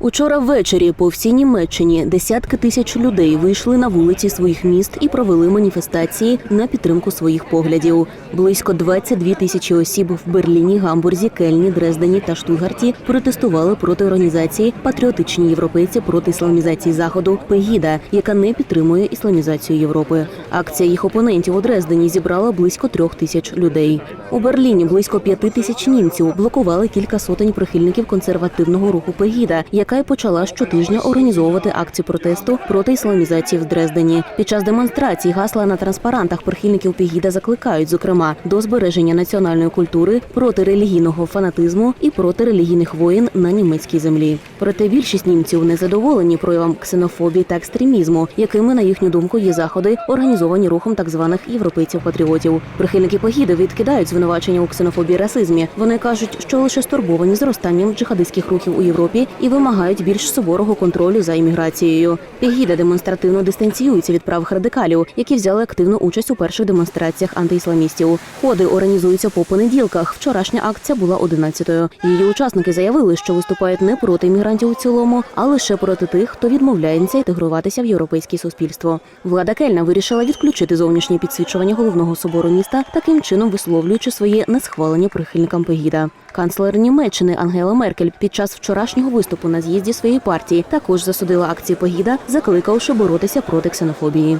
Учора ввечері по всій Німеччині десятки тисяч людей вийшли на вулиці своїх міст і провели маніфестації на підтримку своїх поглядів. Близько 22 тисячі осіб в Берліні, Гамбурзі, Кельні, Дрездені та Штутгарті протестували проти організації Патріотичні європейці проти ісламізації заходу Пегіда, яка не підтримує ісламізацію Європи. Акція їх опонентів у Дрездені зібрала близько трьох тисяч людей. У Берліні близько п'яти тисяч німців блокували кілька сотень прихильників консервативного руху Пегіда, яка й почала щотижня організовувати акції протесту проти ісламізації в Дрездені. Під час демонстрацій гасла на транспарантах прихильників Пегіда закликають, зокрема, до збереження національної культури, проти релігійного фанатизму і проти релігійних воєн на німецькій землі. Проте більшість німців не задоволені проявам ксенофобії та екстремізму, якими на їхню думку є заходи, організовані рухом так званих європейців-патріотів. Прихильники Пегіда відкидають звинувачення у ксенофобії расизмі. Вони кажуть, що лише стурбовані зростанням джихадистських рухів у Європі і вимагають більш суворого контролю за імміграцією. Пегіда демонстративно дистанціюється від правих радикалів, які взяли активну участь у перших демонстраціях антиісламістів. Ходи організуються по понеділках. Вчорашня акція була 11-ю. Її учасники заявили, що виступають не проти іммігрантів у цілому, а лише проти тих, хто відмовляється інтегруватися в європейське суспільство. Влада Кельна вирішила відключити зовнішнє підсвічування головного собору міста, таким чином висловлюючи своє несхвалення прихильникам Пегіда. Канцлер Німеччини Ангела Меркель під час вчорашнього виступу на з'їзді своєї партії також засудила акції Пегіда, закликавши боротися проти ксенофобії.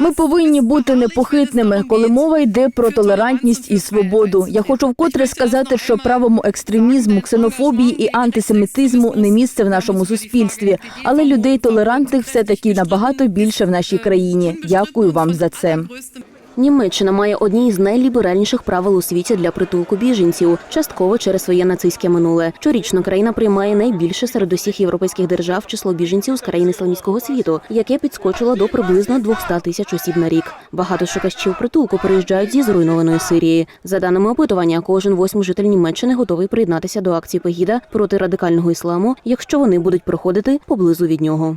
Ми повинні бути непохитними, коли мова йде про толерантність і свободу. Я хочу вкотре сказати, що правому екстремізму, ксенофобії і антисемітизму не місце в нашому суспільстві, але людей толерантних все таки набагато більше в нашій країні. Дякую вам за це. Німеччина має одні із найліберальніших правил у світі для притулку біженців, частково через своє нацистське минуле. Щорічно країна приймає найбільше серед усіх європейських держав число біженців з країн ісламського світу, яке підскочило до приблизно 200 тисяч осіб на рік. Багато шукачів притулку приїжджають зі зруйнованої Сирії. За даними опитування, кожен восьмий житель Німеччини готовий приєднатися до акції Пегіда проти радикального ісламу, якщо вони будуть проходити поблизу від нього.